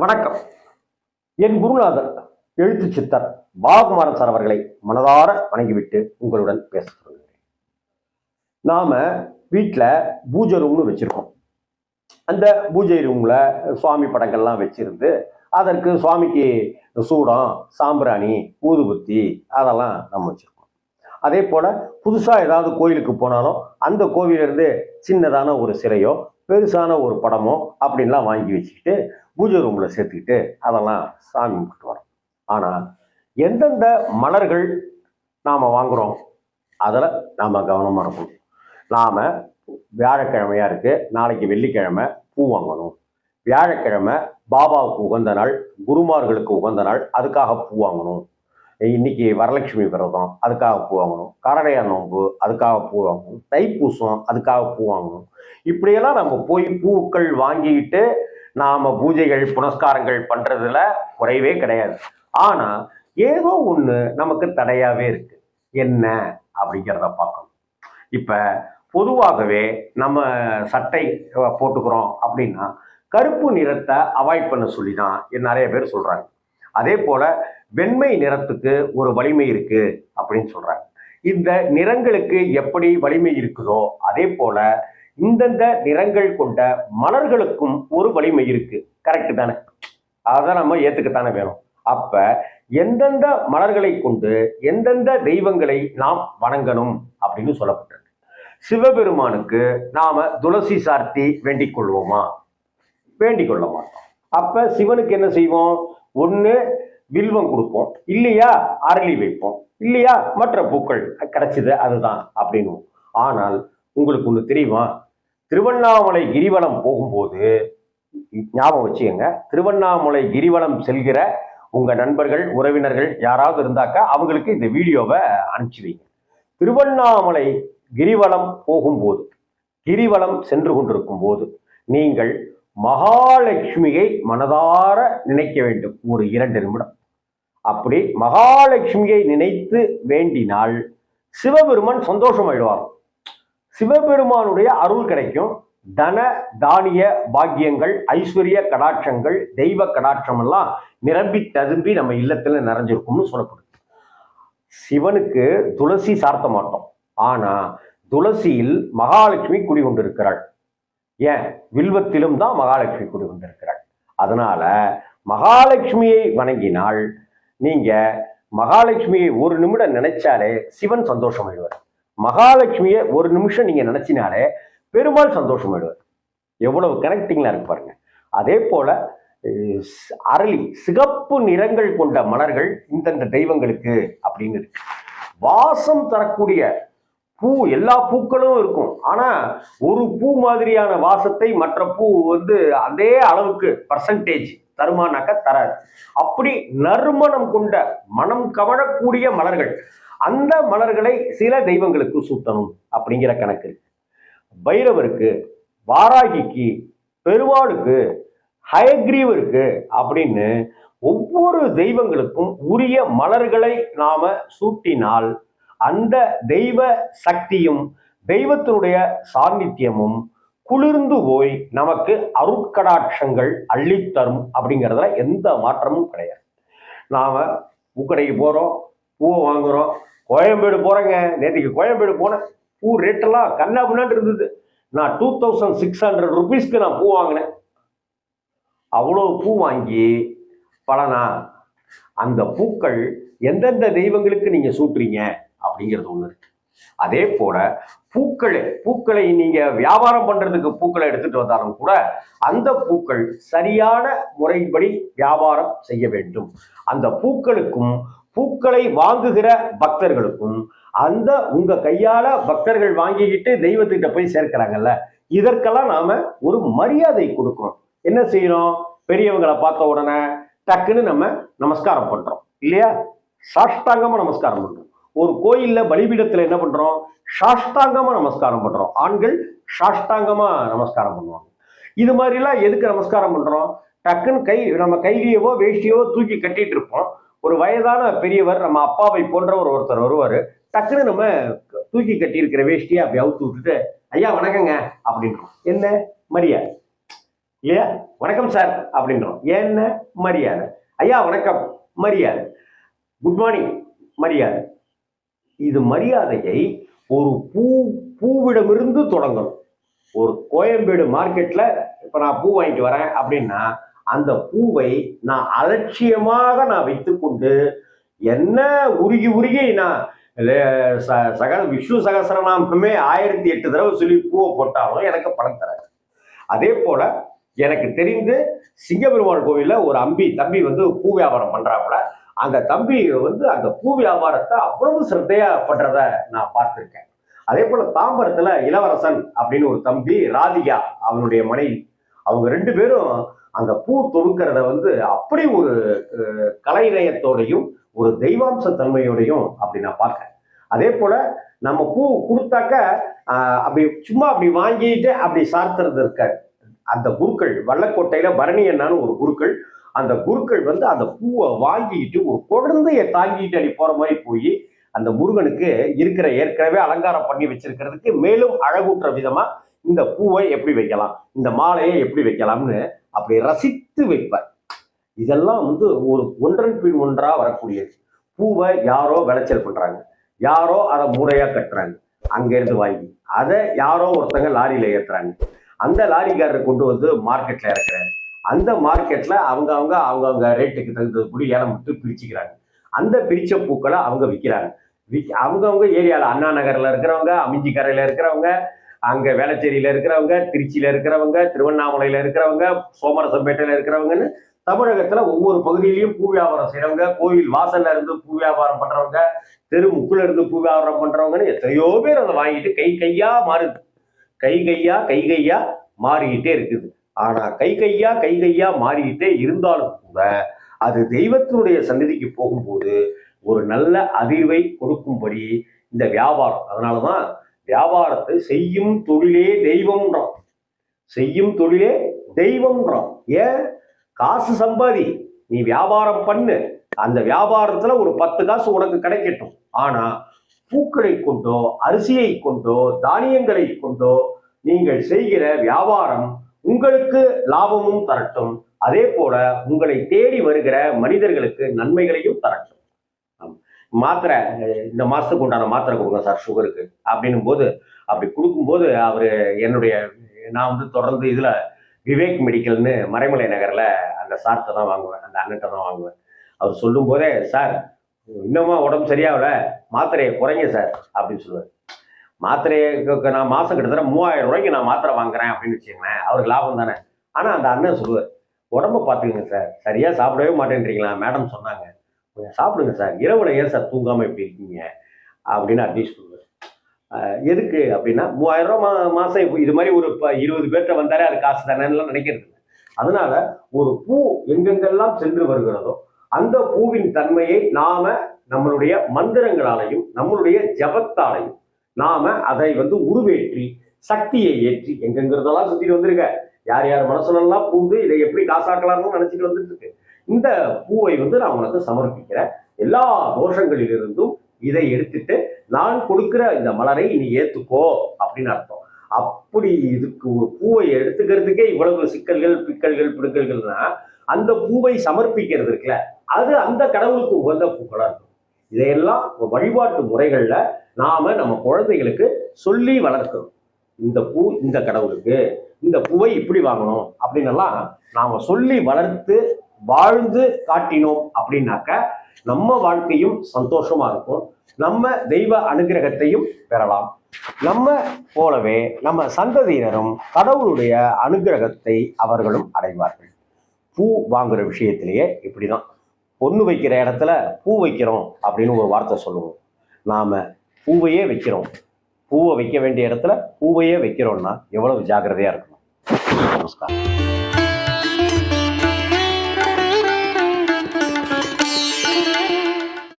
வணக்கம். என் குருநாதர் எழுத்து சித்தர் பாகுமாரன் சார் அவர்களை மனதார வணங்கிவிட்டு உங்களுடன் பேச சொல்கிறேன் நாம வீட்டில் பூஜை ரூம்னு வச்சிருக்கோம். அந்த பூஜை ரூம்ல சுவாமி படங்கள்லாம் வச்சிருந்து அதற்கு சுவாமிக்கு சூடம் சாம்பிராணி ஊதுபத்தி அதெல்லாம் நம்ம வச்சிருக்கோம். அதே போல புதுசாக ஏதாவது கோயிலுக்கு போனாலும் அந்த கோவிலிருந்து சின்னதான ஒரு சிலையோ பெருசான ஒரு படமோ அப்படின்லாம் வாங்கி வச்சுக்கிட்டு பூஜை ரூமில் சேர்த்துக்கிட்டு அதெல்லாம் சாமி கும்பிட்டு வரோம். ஆனால் எந்தெந்த மலர்கள் நாம் வாங்குறோம் அதில் நாம் கவனமாக இருக்கணும். நாம் வியாழக்கிழமையா இருக்குது நாளைக்கு வெள்ளிக்கிழமை பூ வாங்கணும். வியாழக்கிழமை பாபாவுக்கு உகந்த நாள் குருமார்களுக்கு உகந்த நாள் அதுக்காக பூ வாங்கணும். இன்னைக்கு வரலட்சுமி விரதம் அதுக்காக பூ வாங்கணும். காரடையா நோன்பு அதுக்காக பூ வாங்கணும். தைப்பூசம் அதுக்காக பூ வாங்கணும். இப்படியெல்லாம் நம்ம போய் பூக்கள் வாங்கிக்கிட்டு நாம பூஜைகள் புனஸ்காரங்கள் பண்றதுல குறைவே கிடையாது. ஆனா ஏதோ ஒண்ணு நமக்கு தடையாவே இருக்கு. என்ன அப்படிங்கிறத பார்க்கணும். இப்ப பொதுவாகவே நம்ம சட்டை போட்டுக்கிறோம் அப்படின்னா கருப்பு நிறத்தை அவாய்ட் பண்ண சொல்லி தான் நிறைய பேர் சொல்றாங்க. அதே போல வெண்மை நிறத்துக்கு ஒரு வலிமை இருக்கு அப்படின்னு சொல்றாங்க. இந்த நிறங்களுக்கு எப்படி வலிமை இருக்குதோ அதே போல இந்தந்த நிறங்கள் கொண்ட மலர்களுக்கும் ஒரு வலிமை இருக்கு. கரெக்ட் தானே? அதை நம்ம ஏத்துக்கத்தானே வேணும். அப்ப எந்தெந்த மலர்களை கொண்டு எந்தெந்த தெய்வங்களை நாம் வணங்கணும் அப்படின்னு சொல்லப்பட்டிருக்கு. சிவபெருமானுக்கு நாம துளசி சார்த்தி வேண்டிக் கொள்வோமா? வேண்டிக் கொள்ள மாட்டோம். அப்ப சிவனுக்கு என்ன செய்வோம்? ஒன்று வில்வம் கொடுப்போம் இல்லையா? அரளி வைப்போம் இல்லையா? மற்ற பூக்கள் கிடைச்சது அதுதான் அப்படின்னு ஆனால் உங்களுக்கு ஒன்று தெரியுமா? திருவண்ணாமலை கிரிவலம் போகும்போது ஞாபகம் வச்சுக்கோங்க திருவண்ணாமலை கிரிவலம் செல்கிற உங்கள் நண்பர்கள் உறவினர்கள் யாராவது இருந்தாக்கா அவங்களுக்கு இந்த வீடியோவை அனுப்பிச்சு வைங்க. திருவண்ணாமலை கிரிவலம் போகும்போது கிரிவலம் சென்று கொண்டிருக்கும் போது நீங்கள் மகாலட்சுமியை மனதார நினைக்க வேண்டும். ஒரு இரண்டு நிமிடம். அப்படி மகாலட்சுமியை நினைத்து வேண்டினால் சிவபெருமான் சந்தோஷமாயிடுவார். சிவபெருமானுடைய அருள் கிடைக்கும். தன தானிய பாக்கியங்கள் ஐஸ்வர்ய கடாட்சங்கள் தெய்வ கடாட்சம் எல்லாம் நிரம்பி ததும்பி நம்ம இல்லத்துல நிறைஞ்சிருக்கும்னு சொல்லப்படுது. சிவனுக்கு துளசி சார்த்த மாட்டோம் ஆனா துளசியில் மகாலட்சுமி குடி கொண்டிருக்கிறாள் ஏன்? வில்வத்திலும் தான் மகாலட்சுமி குடிகொண்டிருக்கிறாள் அதனால மகாலட்சுமியை வணங்கினால் நீங்க மகாலட்சுமியை ஒரு நிமிடம் நினைச்சாலே சிவன் சந்தோஷமாயிடுவார். மகாலட்சுமியை ஒரு நிமிஷம் நீங்க நினைச்சினாலே பெருமாள் சந்தோஷமாயிடுவார். எவ்வளவு கனெக்டிங்லாம் இருக்கு பாருங்க. அதே போல அரளி சிகப்பு நிறங்கள் கொண்ட மலர்கள் இந்தந்த தெய்வங்களுக்கு அப்படின்னு இருக்கு. வாசம் தரக்கூடிய பூ எல்லா பூக்களும் இருக்கும். ஆனா ஒரு பூ மாதிரியான வாசத்தை மற்ற பூ வந்து அதே அளவுக்கு பர்சன்டேஜ் தருமானாக்க தராது. அப்படி நறுமணம் கொண்ட மனம் கவழக்கூடிய மலர்கள் அந்த மலர்களை சில தெய்வங்களுக்கு சூட்டணும் அப்படிங்கிற கணக்கு பைரவருக்கு வாராகிக்கு பெருமாளுக்கு ஹயக்ரீவருக்கு அப்படின்னு ஒவ்வொரு தெய்வங்களுக்கும் உரிய மலர்களை நாம சூட்டினால் அந்த தெய்வ சக்தியும் தெய்வத்தினுடைய சாநித்தியமும் குளிர்ந்து போய் நமக்கு அருட்கடாட்சங்கள் அள்ளித்தரும் அப்படிங்கிறதுல எந்த மாற்றமும் கிடையாது. நாம் பூக்கடைக்கு போகிறோம் பூவை வாங்குகிறோம் கோயம்பேடு போகிறேங்க நேற்றுக்கு கோயம்பேடு போனேன். பூ ரேட்டெல்லாம் கண்ணா பின்னாடி இருந்தது. நான் டூ தௌசண்ட் சிக்ஸ் ஹண்ட்ரட் ருபீஸ்க்கு நான் பூ வாங்கினேன். அவ்வளோ பூ வாங்கி பலனா அந்த பூக்கள் எந்தெந்த தெய்வங்களுக்கு நீங்கள் சூட்டுறீங்க? அப்படிங்கிறது ஒண்ணு இருக்கு. அதே போல பூக்களை பூக்களை நீங்க வியாபாரம் பண்றதுக்கு பூக்களை எடுத்துட்டு வந்தாலும் கூட அந்த பூக்கள் சரியான முறைப்படி வியாபாரம் செய்ய வேண்டும். அந்த பூக்களுக்கும் பூக்களை வாங்குகிற பக்தர்களுக்கும் அந்த உங்க கையால பக்தர்கள் வாங்கிக்கிட்டு தெய்வத்திட்ட போய் சேர்க்கிறாங்கல்ல இதற்கெல்லாம் நாம ஒரு மரியாதை கொடுக்கணும். என்ன செய்யணும்? பெரியவங்களை பார்த்த உடனே டக்குன்னு நம்ம நமஸ்காரம் பண்றோம். இல்லையா? சாஷ்டாங்கமா நமஸ்காரம் பண்றோம். ஒரு கோயிலில் பலிபீடத்தில் என்ன பண்ணுறோம் சாஷ்டாங்கமாக நமஸ்காரம் பண்ணுறோம் ஆண்கள் சாஷ்டாங்கமாக நமஸ்காரம் பண்ணுவாங்க. இது மாதிரிலாம் எதுக்கு நமஸ்காரம் பண்ணுறோம் டக்குன்னு கை நம்ம கைலியவோ வேஷ்டியவோ தூக்கி கட்டிட்டு இருப்போம். ஒரு வயதான பெரியவர் நம்ம அப்பாவை போன்றவர் ஒருத்தர் வருவார். டக்குன்னு நம்ம தூக்கி கட்டியிருக்கிற வேஷ்டியை அப்படி அவுத்து விட்டுட்டு ஐயா வணக்கங்க அப்படின்றோம். என்ன? மரியாதை. இல்லையா? வணக்கம் சார் அப்படின்றோம். என்ன? மரியாதை. ஐயா வணக்கம். மரியாதை. Good morning. மரியாதை. இது மரியாதையை ஒரு பூ பூவிடமிருந்து தொடங்கணும். ஒரு கோயம்பேடு மார்க்கெட்ல இப்ப நான் பூ வாங்கிட்டு வரேன் அப்படின்னா அந்த பூவை நான் அலட்சியமாக நான் வைத்துக்கொண்டு என்ன உருகி உருகி நான் லே- ச- சக விஷ்ணு சகசரநாமமே ஆயிரத்தி எட்டு தடவை சொல்லி பூவை போட்டாலும் எனக்கு பணம் தராது. அதே போல எனக்கு தெரிந்து சிங்கபெருமாள் கோவிலில் ஒரு அம்பி தம்பி வந்து பூ வியாபாரம் பண்றாப்புல. அந்த தம்பி வந்து அந்த பூ வியாபாரத்தை அவ்வளவு சிரத்தையா பண்றத நான் பார்த்துருக்கேன். அதே போல தாம்பரத்துல இளவரசன் அப்படின்னு ஒரு தம்பி ராதிகா அவனுடைய மனைவி. அவங்க ரெண்டு பேரும் அந்த பூ தொடுக்கிறத வந்து அப்படி ஒரு கலைநயத்தோடையும் ஒரு தெய்வாம்ச தன்மையோடையும் அப்படி நான் பார்க்கறேன். அதே போல நம்ம பூ கொடுத்தாக்க அப்படி சும்மா அப்படி வாங்கிட்டு அப்படி சார்த்துறது இருக்காது அந்த குருக்கள் வள்ளக்கோட்டையில பரணி என்னான்னு ஒரு குருக்கள் அந்த குருக்கள் வந்து அந்த பூவை வாங்கிட்டு ஒரு குழந்தைய தாங்கிட்டு அப்படி போற மாதிரி போய் அந்த முருகனுக்கு இருக்கிற ஏற்கனவே அலங்காரம் பண்ணி வச்சிருக்கிறதுக்கு மேலும் அழகூட்டுற விதமா இந்த பூவை எப்படி வைக்கலாம் இந்த மாலையை எப்படி வைக்கலாம்னு அப்படி ரசித்து வைப்பார். இதெல்லாம் வந்து ஒரு ஒன்றன் பின் ஒன்றா வரக்கூடியது. பூவை யாரோ விளைச்சல் பண்றாங்க. யாரோ அதை முறையா கட்டுறாங்க. அங்கேருந்து வாங்கி அதை யாரோ ஒருத்தங்க லாரியில ஏத்துறாங்க. அந்த லாரிக்காரரை கொண்டு வந்து மார்க்கெட்ல இறக்குறாரு. அந்த மார்க்கெட்ல அவங்க அவங்க அவங்க அவங்க ரேட்டுக்கு தகுந்தபடி ஏலம் விட்டு பிரிச்சுக்கிறாங்க. அந்த பிரிச்ச பூக்களை அவங்க விற்கிறாங்க விக் அவங்கவுங்க ஏரியாவில் அண்ணா நகரில் இருக்கிறவங்க அமிஞ்சிக்கரையில இருக்கிறவங்க அங்கே வேளச்சேரியில் இருக்கிறவங்க திருச்சியில் இருக்கிறவங்க திருவண்ணாமலையில் இருக்கிறவங்க சோமரசம்பேட்டையில் இருக்கிறவங்கன்னு தமிழகத்தில் ஒவ்வொரு பகுதியிலையும் பூ வியாபாரம் செய்கிறவங்க கோவில் வாசல்ல இருந்து பூ வியாபாரம் பண்ணுறவங்க தெரு முக்குல இருந்து பூ வியாபாரம் பண்ணுறவங்கன்னு எத்தனையோ பேர் அதை வாங்கிட்டு கை கையாக மாறுது. கை கையாக கை கையாக மாறிக்கிட்டே இருக்குது. ஆனால் கை கையா கை கையா மாறிக்கிட்டே இருந்தாலும் கூட அது தெய்வத்தினுடைய சந்நிதிக்கு போகும்போது ஒரு நல்ல அதிர்வை கொடுக்கும்படி இந்த வியாபாரம். அதனாலதான் வியாபாரத்தை செய்யும் தொழிலே தெய்வம்ன்றோம் செய்யும் தொழிலே தெய்வம்ன்றோம் ஏன்? காசு சம்பாதி நீ வியாபாரம் பண்ணு. அந்த வியாபாரத்துல ஒரு பத்து காசு உனக்கு கிடைக்கட்டும். ஆனா பூக்களை கொண்டோ அரிசியை கொண்டோ தானியங்களை கொண்டோ நீங்கள் செய்கிற வியாபாரம் உங்களுக்கு லாபமும் தரட்டும். அதே போல உங்களை தேடி வருகிற மனிதர்களுக்கு நன்மைகளையும் தரட்டும். மாத்திரை இந்த மாசத்துக்கு உண்டான மாத்திரை கொடுங்க சார் சுகருக்கு அப்படின்னும் போது அப்படி கொடுக்கும்போது அவரு என்னுடைய நான் வந்து தொடர்ந்து இதுல விவேக் மெடிக்கல்னு மறைமலை நகர்ல அந்த சார்ட்ட தான் வாங்குவேன் அந்த அண்ணன்ட்ட தான் வாங்குவேன். அவர் சொல்லும் போதே சார் இன்னமும் உடம்பு சரியாகல மாத்திரையை குறைங்க சார் அப்படின்னு சொல்லுவார். மாத்திரைக்கு நான் மாதம் கிட்டத்தட்ட மூவாயிரம் ரூபாய்க்கு நான் மாத்திரை வாங்குறேன் அப்படின்னு வச்சுக்கோங்களேன். அவருக்கு லாபம் தானே. ஆனால் அந்த அண்ணன் சொல்லுவார் உடம்ப பார்த்துக்கங்க சார். சரியாக சாப்பிடவே மாட்டேன்றீங்களா? மேடம் சொன்னாங்க. கொஞ்சம் சாப்பிடுங்க சார். இரவுல ஏன் சார் தூங்காமல் இப்படி இருக்கீங்க? அப்படின்னு அட்வைஸ் சொல்லுவார் எதுக்கு அப்படின்னா மூவாயிரம் ரூபா மா மாதம் இப்போ இது மாதிரி ஒரு இப்போ இருபது பேர்கிட்ட வந்தாலே அது காசு தானேலாம் நினைக்கிறது அதனால ஒரு பூ எங்கெங்கெல்லாம் சென்று வருகிறதோ அந்த பூவின் தன்மையை நாம நம்மளுடைய மந்திரங்களாலையும் நம்மளுடைய ஜபத்தாலையும் நாம அதை வந்து உருவேற்றி சக்தியை ஏற்றி எங்கெங்கிறதெல்லாம் சுத்திட்டு வந்திருக்க? யார் யார் மனசுலெல்லாம் பூந்து இதை எப்படி காசாக்கலாம்னு நினைச்சிட்டு வந்துட்டு இருக்கு இந்த பூவை வந்து நான் உனக்கு சமர்ப்பிக்கிறேன். எல்லா தோஷங்களிலிருந்தும் இதை எடுத்துட்டு நான் கொடுக்கிற இந்த மலரை நீ ஏத்துக்கோ அப்படின்னு அர்த்தம். அப்படி இதுக்கு ஒரு பூவை எடுத்துக்கிறதுக்கே இவ்வளவு சிக்கல்கள் பிக்கல்கள் பிடுக்கல்கள்னா அந்த பூவை சமர்ப்பிக்கிறது இருக்குல்ல அது அந்த கடவுளுக்கு உகந்த பூக்களா இருக்கும். இதையெல்லாம் வழிபாட்டு முறைகளில் நாம் நம்ம குழந்தைகளுக்கு சொல்லி வளர்க்கணும். இந்த பூ இந்த கடவுளுக்கு இந்த பூவை இப்படி வாங்கணும் அப்படின்னெல்லாம் நாம் சொல்லி வளர்த்து வாழ்ந்து காட்டினோம் அப்படின்னாக்க நம்ம வாழ்க்கையும் சந்தோஷமா இருக்கும். நம்ம தெய்வ அனுகிரகத்தையும் பெறலாம். நம்ம போலவே நம்ம சந்ததியினரும் கடவுளுடைய அனுகிரகத்தை அவர்களும் அடைவார்கள். பூ வாங்குற விஷயத்திலேயே இப்படிதான். பொண்ணு வைக்கிற இடத்துல பூ வைக்கிறோம் அப்படின்னு ஒரு வார்த்தை சொல்லுவோம். நாம் பூவையே வைக்கிறோம். பூவை வைக்க வேண்டிய இடத்துல பூவையே வைக்கிறோம்னா எவ்வளவு ஜாக்கிரதையாக இருக்கணும்? நமஸ்காரம்.